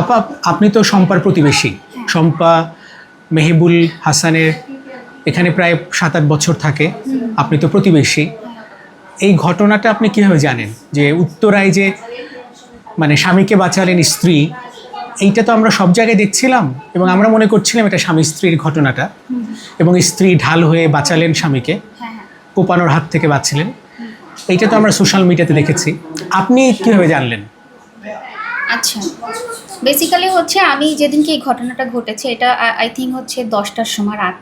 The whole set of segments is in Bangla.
আপা, আপনি তো শম্পার প্রতিবেশী। শম্পা মেহেবুল হাসানের এখানে প্রায় সাত আট বছর থাকে। আপনি তো প্রতিবেশী। এই ঘটনাটা আপনি কীভাবে জানেন? যে উত্তরায় যে মানে স্বামীকে বাঁচালেন স্ত্রী, এইটা তো আমরা সব জায়গায় দেখছিলাম এবং আমরা মনে করছিলাম এটা স্বামী স্ত্রীর ঘটনাটা। এবং স্ত্রী ঢাল হয়ে বাঁচালেন স্বামীকে, কোপানোর হাত থেকে বাঁচছিলেন এইটা তো আমরা সোশ্যাল মিডিয়াতে দেখেছি। আপনি কীভাবে জানলেন? আচ্ছা। বেসিক্যালি হচ্ছে আমি যেদিনকে এই ঘটনাটা ঘটেছে এটা আই থিঙ্ক হচ্ছে দশটার সময় রাত।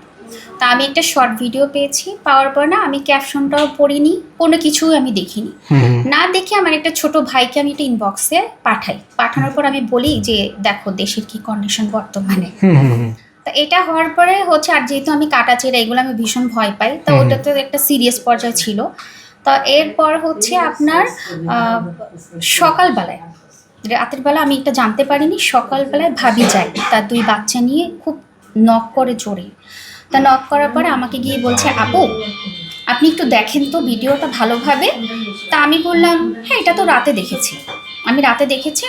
তা আমি একটা শর্ট ভিডিও পেয়েছি পাওয়ার পর না আমি ক্যাপশনটাও পড়িনি কোনো কিছুই আমি দেখিনি। না দেখে আমার একটা ছোট ভাইকে আমি একটা ইনবক্সে পাঠাই। পাঠানোর পর আমি বলি যে দেখো দেশের কি কন্ডিশন বর্তমানে? তা এটা হওয়ার পরে হচ্ছে আর যেহেতু আমি কাটাচেরা এগুলো আমি ভীষণ ভয় পাই তা। ওটা তো একটা সিরিয়াস পর্যায়ে ছিল। তা এরপর হচ্ছে আপনার সকালবেলায় রাতের বেলা আমি এটা জানতে পারিনি সকালবেলায় ভাবি যায় তার দুই বাচ্চা নিয়ে খুব নক করে জোরে তা নক করার পরে আমাকে গিয়ে বলছে আপু আপনি একটু দেখেন তো ভিডিওটা ভালোভাবে। তা আমি বললাম হ্যাঁ এটা তো রাতে দেখেছি। আমি রাতে দেখেছি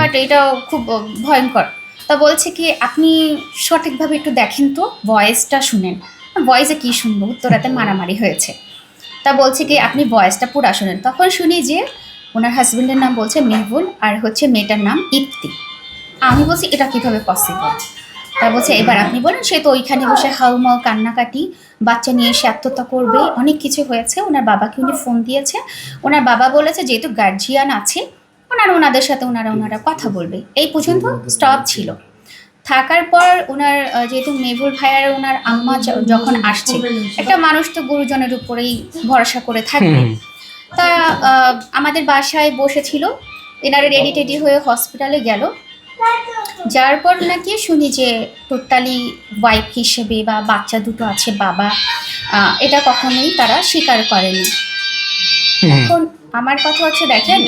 বাট এটাও খুব ভয়ঙ্কর। তা বলছে কি আপনি সঠিকভাবে একটু দেখেন তো ভয়েসটা শুনেন। ভয়েসে কি শুনব? উত্তরাতে মারামারি হয়েছে। তা বলছে কি আপনি ভয়েসটা পুরা শুনেন। তখন শুনি যে ওনার হাজবেন্ডের নাম বলছে মেহবুল আর হচ্ছে মেয়েটার নাম ইপ্তি আমি বলছি, এটা কীভাবে পসিবল তা বলছে, এবার আপনি বলেন, সে তো ওইখানে বসে হাউমাউ, কান্নাকাটি, বাচ্চা নিয়ে এসে আত্মহত্যা করবে, অনেক কিছু হয়েছে। ওনার বাবাকে উনি ফোন দিয়েছে। ওনার বাবা বলেছে, যেহেতু গার্জিয়ান আছে, ওনারা ওনাদের সাথে ওনারা ওনারা কথা বলবে। এই পর্যন্ত স্টপ ছিল। থাকার পর ওনার যেহেতু মেহুল ভাইয়ার ওনার আম্মা যখন আসছে, একটা মানুষ তো গুরুজনের উপরেই ভরসা করে থাকবে। হুম তা আহ, আমাদের বাসায় বসেছিল। এনারা রেডি টেডি হয়ে হসপিটালে গেল। যার পর নাকি শুনি যে টোটালি ওয়াইফ হিসেবে বা বাচ্চা দুটো আছে বাবা আহ, এটা কখনোই তারা স্বীকার করেনি। এখন আমার কথা হচ্ছে দেখেন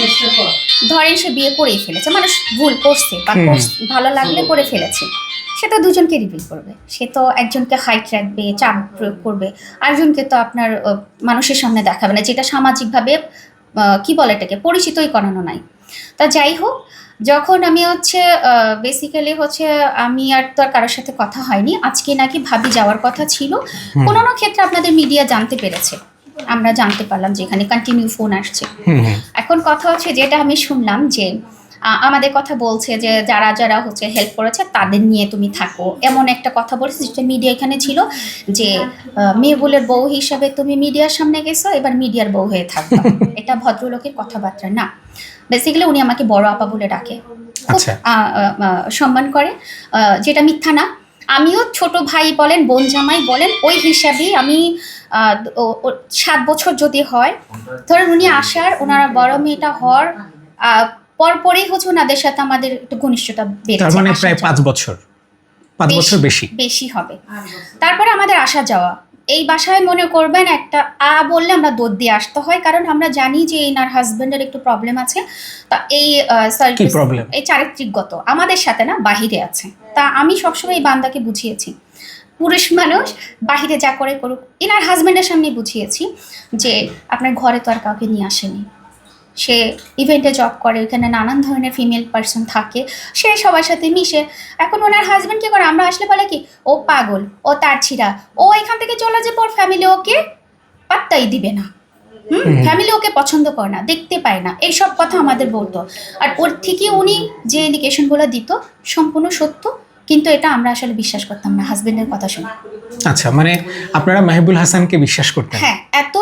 ধরেন সে বিয়ে করেই ফেলেছে মানুষ ভুল করছে বা। ভালো লাগলে করে ফেলেছে। সে তো দুজনকে রিভিল করবে। সে তো একজনকে হাইট রাখবে চাপ প্রয়োগ করবে। আরেকজনকে তো আপনার মানুষের সামনে দেখাবে না যেটা সামাজিকভাবে কি বলে এটাকে পরিচিতই করানো নাই। তা যাই হোক যখন আমি হচ্ছে বেসিক্যালি হচ্ছে আমি আর তো আর কারোর সাথে কথা হয়নি আজকে নাকি ভাবি যাওয়ার কথা ছিল। কোনো না ক্ষেত্রে আপনাদের মিডিয়া জানতে পেরেছে। আমরা জানতে পারলাম যে এখানে কন্টিনিউ ফোন আসছে। এখন কথা হচ্ছে যেটা আমি শুনলাম যে আমাদের কথা বলছে যে যারা যারা হচ্ছে হেল্প করেছে তাদের নিয়ে তুমি থাকো। এমন একটা কথা বলেছে যেটা মিডিয়া এখানে ছিল যে মেয়েবুলের বউ হিসাবে তুমি মিডিয়ার সামনে গেছো এবার মিডিয়ার বউ হয়ে থাকো এটা ভদ্রলোকের কথাবার্তা না। বেসিক্যালি উনি আমাকে বড় আপা বলে ডাকে। খুব আচ্ছা। সম্মান করে। যেটা মিথ্যা না। আমিও ছোট ভাই বলেন বোন জামাই বলেন ওই হিসাবেই আমি সাত বছর যদি হয় ধরেন উনি আসার ওনারা বড় মেয়েটা হওয়ার পরপরই হচ্ছে ওনাদের সাথে আমাদের একটু ঘনিষ্ঠতা তার বেড়েছে মানে প্রায় পাঁচ বছর পাঁচ বছর বেশি। বেশি হবে। তারপরে আমাদের আসা যাওয়া। এই বাসায় মনে করবেন একটা আ বললে আমরা দোদ দিয়ে আসতে হয় কারণ আমরা জানি যে এনার হাজবেন্ডের একটু প্রবলেম আছে। তা এই? এই চারিত্রিকগত আমাদের সাথে না বাহিরে আছে। তা আমি সবসময় এই বান্দাকে বুঝিয়েছি। পুরুষ মানুষ বাহিরে যা করে করুক এনার হাজবেন্ডের সামনে বুঝিয়েছি যে আপনার ঘরে তো আর কাউকে নিয়ে আসেনি। সে ইভেন্টে জব করে ওখানে নানান ধরনের ফিমেল পার্সন থাকে সে সবার সাথে মিশে। এখন ওনার হাজব্যান্ড কী করে? আমরা আসলে বলে কি ও পাগল ও তার ছিঁড়া ও এখান থেকে চলে যাবে ওর ফ্যামিলি ওকে পাত্তাই দিবে না। হুম? হুম। ফ্যামিলি ওকে পছন্দ করে না দেখতে পায় না এইসব কথা আমাদের বলতো। আর ওর থেকে উনি যে ইন্ডিকেশনগুলো দিত সম্পূর্ণ সত্য। কিন্তু এটা আমরা আসলে বিশ্বাস করতাম না হাজবেন্ডের কথা শুনে। আচ্ছা মানে আপনারা মাহিবুল হাসানকে বিশ্বাস করতেন? হ্যাঁ এত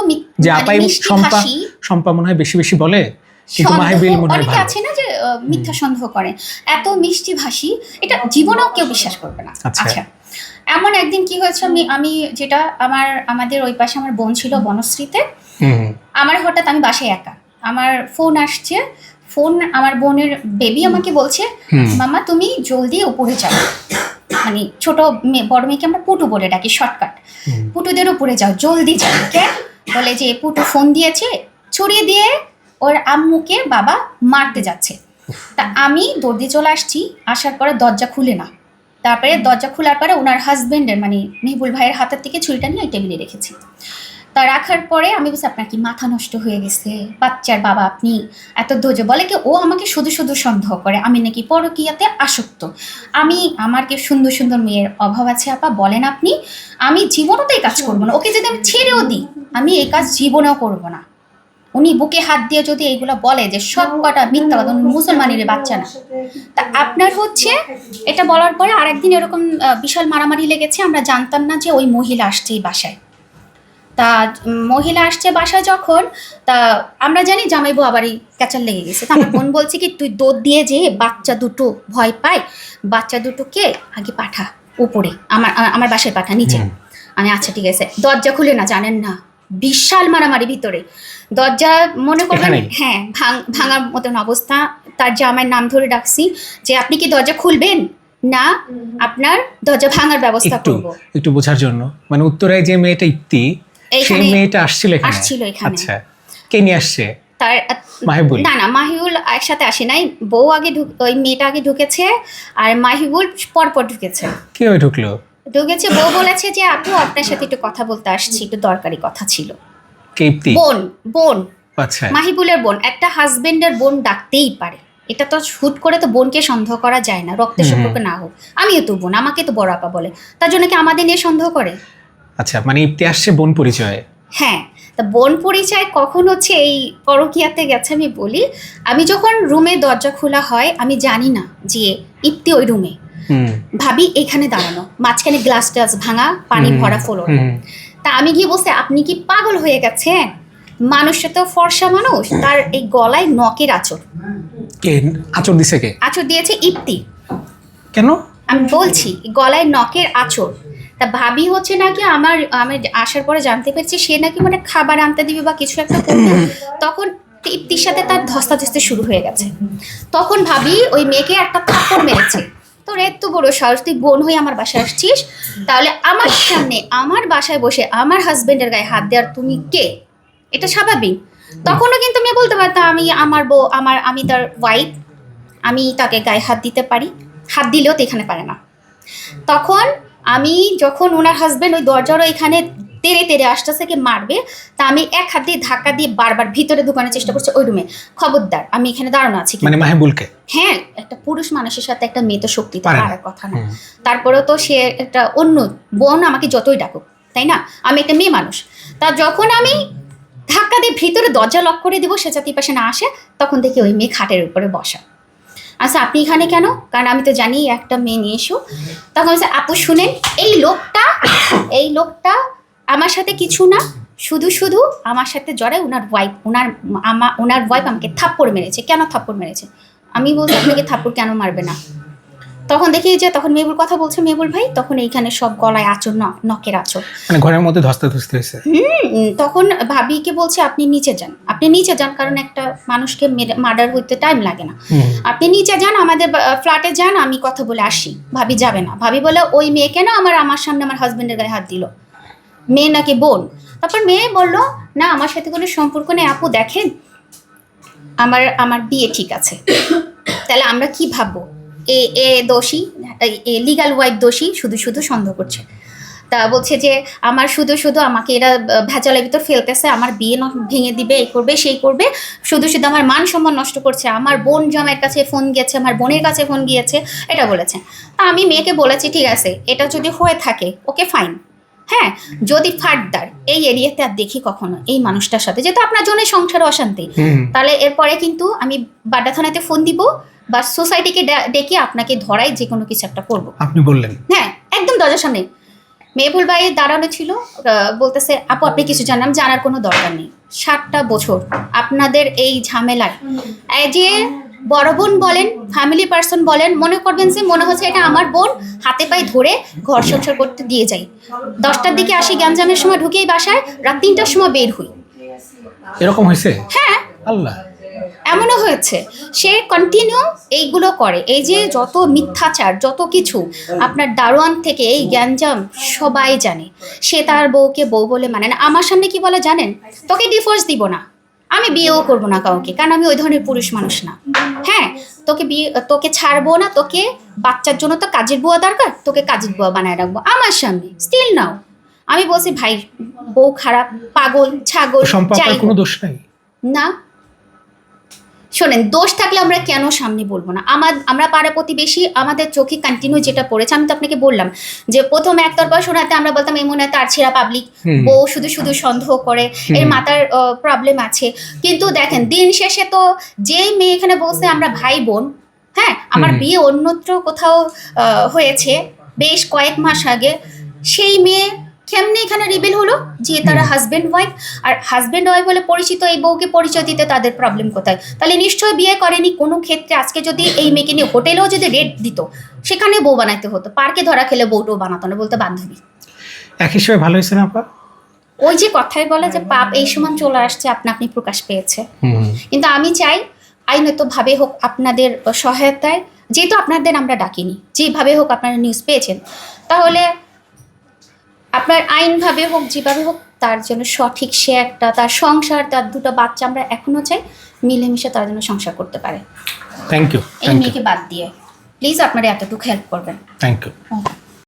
যে মানে আপাই হাসি, শম্পা মনে হয় বেশি বেশি বলে কিন্তু মাহিবুল মনে হয় আছে না যে মিথ্যা সন্দেহ করে। এত মিষ্টি ভাষী এটা জীবনেও কেউ বিশ্বাস করবে না। আচ্ছা। আচ্ছা এমন একদিন কি হয়েছে আমি আমি যেটা আমার আমাদের ওই পাশে আমার বোন ছিল বনশ্রীতে। আমার হঠাৎ আমি বাসায় একা। আমার ফোন আসছে ফোন আমার বোনের বেবি আমাকে বলছে মামা তুমি জলদি উপরে যাও। মানে ছোট বড় মেয়েকে আমরা পুটু বলে ডাকি শর্টকাট পুটুদের উপরে যাও জলদি যাও কেন বলে যে পুটু ফোন দিয়েছে ছড়িয়ে দিয়ে ওর আম্মুকে বাবা মারতে যাচ্ছে। তা আমি দৌড়ে চলে আসছি আসার পরে দরজা খুলে না। তারপরে দরজা খোলার পরে ওনার হাজবেন্ডের মানে মেহবুল ভাইয়ের হাতের থেকে ছুরিটা নিয়ে ওই টেবিলে রেখেছি। তা রাখার পরে আমি বলছি, আপনার কি মাথা নষ্ট হয়ে গেছে? বাচ্চার বাবা আপনি এত ধৈর্য? বলে কি, ও আমাকে শুধু শুধু সন্দেহ করে। আমি নাকি পরকিয়াতে আসক্ত। আমি, আমার কি সুন্দর সুন্দর মেয়ের অভাব আছে আপা? বলেন আপনি। আমি জীবনও তো এই কাজ করব না। ওকে যদি আমি ছেড়েও দিই, আমি এই কাজ জীবনেও করব না। উনি বুকে হাত দিয়ে যদি এইগুলো বলে যে, সব কটা মিথ্যা মুসলমানের বাচ্চা না। তা আপনার হচ্ছে এটা বলার পরে আরেকদিন এরকম বিশাল মারামারি লেগেছে। আমরা জানতাম না যে ওই মহিলা আসছে এই বাসায়। তা মহিলা আসছে বাসায় যখন তা আমরা জানি জামাইবু আবারই ক্যাচার লেগে গেছে। তা আমার বোন বলছে কি তুই দৌড় দিয়ে যে বাচ্চা দুটো ভয় পায় বাচ্চা দুটোকে আগে পাঠা উপরে আমার আমার বাসায় পাঠা নিচে। আমি আচ্ছা ঠিক আছে। দরজা খুলে না জানেন না বিশাল মারামারি ভিতরে। দরজা মনে করবেন হ্যাঁ ভাঙ ভাঙার মতন অবস্থা। তার জামাইয়ের নাম ধরে ডাকছি যে আপনি কি দরজা খুলবেন? না আপনার দরজা ভাঙার ব্যবস্থা করব। একটু বোঝার জন্য। মানে উত্তরায় যে মেয়েটা ইপ্তি সেই মেয়েটা আসছিল এখানে? আসছিল এখানে। আচ্ছা। কে নিয়ে আসছে? তার মাহিবুল। না না মাহিবুল একসাথে আসে নাই। বউ আগে ওই মেয়েটা আগে ঢুকেছে আর মাহিবুল পরপর ঢুকেছে। কে ওই ঢুকলো? ঢুকেছে বউ বলেছে যে আপু আপনার সাথে একটু কথা বলতে আসছি একটু দরকারি কথা ছিল। বোন বোন। আচ্ছা। মাহিবুলের বোন একটা হাজবেন্ডের বোন ডাকতেই পারে। এটা তো হুট করে তো বোনকে সন্দেহ করা যায় না রক্তের। সম্পর্ক না হোক। আমিও তো বোন আমাকে তো বড় আপা বলে। তার জন্য কি আমাদের নিয়ে সন্দেহ করে? আচ্ছা মানে ইপ্তি আসছে বোন পরিচয়ে। হ্যাঁ তা বোন পরিচয় কখন হচ্ছে এই পরকিয়াতে গেছে আমি বলি আমি যখন রুমে দরজা খোলা হয় আমি জানি না যে ইপ্তি ওই রুমে। ভাবি এখানে দাঁড়ানো মাঝখানে গ্লাস টাস ভাঙা পানি ভরা ফ্লোর। তা আমি গিয়ে বলছি আপনি কি পাগল হয়ে গেছেন? মানুষটা তো ফর্সা মানুষ তার এই গলায় নকের আচর কে? আচর দিছে কে? আচর দিয়েছে ইপ্তি। কেন? আমি বলছি, গলায় নখের আচর তা ভাবি হচ্ছে নাকি আমার, আমি আসার পরে জানতে পেরেছি সে নাকি মানে খাবার আনতে দিবে বা কিছু একটা করবে। তখন তৃপ্তির সাথে তার ধস্তাধস্তি শুরু হয়ে গেছে। তখন ভাবি ওই মেয়েকে একটা থাপ্পড় মেরেছে। তোর এত বড় সাহস, তুই বোন হয়ে আমার বাসায় আসছিস? তাহলে আমার সামনে, আমার বাসায় বসে আমার হাজবেন্ডের গায়ে হাত দেওয়ার তুমি কে? এটা স্বাভাবিক। তখনও কিন্তু মেয়ে বলতে পারতাম আমি আমার বউ, আমার, আমি তার ওয়াইফ আমি তাকে গায়ে হাত দিতে পারি। হাত দিলেও তো এখানে পারে না। তখন আমি যখন ওনার হাজবেন্ড ওই দরজারও এখানে তেড়ে তেড়ে আসতেছে কি মারবে তা আমি এক হাত দিয়ে ধাক্কা দিয়ে বারবার ভিতরে ঢুকানোর চেষ্টা করছি ওই রুমে খবরদার আমি এখানে দাঁড়ানো আছি মানে মাহিবুলকে হ্যাঁ একটা পুরুষ মানুষের সাথে একটা মেয়ে তো শক্তি পারার কথা না। তারপরেও তো সে একটা অন্য বোন আমাকে যতই ডাকুক তাই না? আমি একটা মেয়ে মানুষ। তা যখন আমি ধাক্কা দিয়ে ভিতরে দরজা লক করে দিব সে যাতে পাশে না আসে তখন দেখি ওই মেয়ে খাটের উপরে বসা। আচ্ছা আপনি এখানে কেন? কারণ আমি তো জানি একটা মেয়ে নিয়ে এসো। তখন বলছে, আপু, শুনেন, এই লোকটা এই লোকটা আমার সাথে কিছু না, শুধু শুধু আমার সাথে জড়ায় ওনার ওয়াইফ ওনার আমা ওনার ওয়াইফ আমাকে থাপ্পড় মেরেছে। কেন থাপ্পড় মেরেছে? আমি বলছি, আপনাকে থাপ্পড় কেন মারবে না? তখন দেখি যে তখন মেবুল কথা বলছে মেবুল ভাই তখন এইখানে সব গলায় আচর ন- নখের আচর মানে ঘরের মধ্যে ধস্তা ধস্তে হয়েছে? হুম, তখন ভাবিকে বলছে আপনি নিচে যান। আপনি নিচে যান কারণ একটা মানুষকে মার্ডার হইতে টাইম লাগে না। আপনি নিচে যান আমাদের ফ্ল্যাটে যান আমি কথা বলে আসি। ভাবি যাবে না। ভাবি বলে ওই মেয়ে কেন আমার আমার সামনে আমার হাজবেন্ডের গায়ে হাত দিল? মেয়ে নাকি বোন? তারপর মেয়ে বলল না আমার সাথে কোনো সম্পর্ক নেই আপু দেখেন আমার আমার বিয়ে ঠিক আছে। তাহলে আমরা কি ভাববো? এ এ দোষী এ লিগাল ওয়াইফ দোষী শুধু শুধু সন্দেহ করছে। তা বলছে যে আমার শুধু শুধু আমাকে এরা ভেজালের ভিতর ফেলতেছে আমার বিয়ে ন- ভেঙে দিবে এই করবে সেই করবে শুধু শুধু আমার মান সম্মান নষ্ট করছে আমার বোন জামাইয়ের কাছে ফোন গিয়েছে আমার বোনের কাছে ফোন গিয়েছে। এটা বলেছে। তা আমি মেয়েকে বলেছি ঠিক আছে এটা যদি হয়ে থাকে ওকে ফাইন হ্যাঁ যদি ফার্দার এই এরিয়াতে আর দেখি কখনো এই মানুষটার সাথে যেহেতু আপনার জন্য সংসারে অশান্তি তাহলে এরপরে কিন্তু আমি বাড্ডা থানাতে ফোন দিব বা সোসাইটিকে ডেকে আপনাকে ধরাই যে কোনো কিছু একটা করব। আপনি বললেন। হ্যাঁ একদম দরজার সামনে। মেহবুল ভাই দাঁড়ানো ছিল বলতেছে আপু আপনি কিছু জানাম জানার কোনো দরকার নেই। সাতটা বছর আপনাদের এই ঝামেলায়। এই যে বড় বোন বলেন ফ্যামিলি পার্সন বলেন মনে করবেন যে মনে হচ্ছে এটা আমার বোন হাতে পায়ে ধরে ঘর সংসার করতে দিয়ে যাই দশটার দিকে আসি গ্যাঞ্জামের সময় ঢুকেই বাসায় রাত তিনটার সময় বের হই। এরকম হয়েছে? হ্যাঁ। আল্লাহ। এমনও হয়েছে। সে কন্টিনিউ এইগুলো করে। এই যে যত মিথ্যাচার যত কিছু আপনার দারোয়ান থেকে এই গ্যাঞ্জাম সবাই জানে। সে তার বউকে বউ বলে মানে না। আমার সামনে কি বলে জানেন? তোকে ডিভোর্স দিব না। আমি বিয়েও করব না কাউকে কারণ আমি ওই ধরনের পুরুষ মানুষ না। হ্যাঁ তোকে বিয়ে তোকে ছাড়বো না তোকে বাচ্চার জন্য তো কাজের বুয়া দরকার তোকে কাজের বুয়া বানায় রাখব। আমার সামনে স্টিল নাও আমি বলছি ভাই বউ খারাপ পাগল ছাগল সম্পা যাই কোনো দোষ নাই। না শোনেন দোষ থাকলে আমরা কেন সামনে বলব না? আমার আমরা পাড়া প্রতিবেশী আমাদের চোখে কন্টিনিউ যেটা পড়েছে আমি তো আপনাকে বললাম যে প্রথম একতরফা শোনাতে আমরা বলতাম এই মনে হয় তার ছেঁড়া পাবলিক বউ শুধু শুধু সন্দেহ করে এর। মাথার প্রবলেম আছে। কিন্তু দেখেন দিন শেষে তো যেই মেয়ে এখানে বলছে আমরা ভাই বোন হ্যাঁ আমার বিয়ে অন্যত্র কোথাও হয়েছে বেশ কয়েক মাস আগে সেই মেয়ে কেমনে এখানে রিবেল হলো? যে তারা হাজব্যান্ড ওয়াইফ আর হাজব্যান্ড ওয়াইফ বলে পরিচিত এই বউকে পরিচয় দিতে তাদের প্রবলেম কোথায়? তাহলে নিশ্চয়ই বিয়ে করেনি কোনো ক্ষেত্রে আজকে যদি এই মেয়েকে নিয়ে হোটেলেও যদি রেট দিত সেখানে বউ বানাইতে হতো পার্কে ধরা খেলে বউটাও বানাতো না বলতো বান্ধবী। এক হিসেবে ভালো হয়েছে না ওই যে কথাই বলে যে পাপ এই সমান চলে আসছে আপনা আপনি প্রকাশ পেয়েছে। কিন্তু আমি চাই আইনতভাবে হোক আপনাদের সহায়তায় যেহেতু আপনাদের আমরা ডাকিনি যেভাবে হোক আপনারা নিউজ পেয়েছেন তাহলে আপনার আইনভাবে হোক যেভাবে হোক তার জন্য সঠিক সে একটা তার সংসার তার দুটো বাচ্চা আমরা এখনও চাই মিলেমিশে তার জন্য সংসার করতে পারে। থ্যাংক ইউ এই মেয়েকে বাদ দিয়ে। প্লিজ আপনারা এতটুকু হেল্প করবেন। Thank you.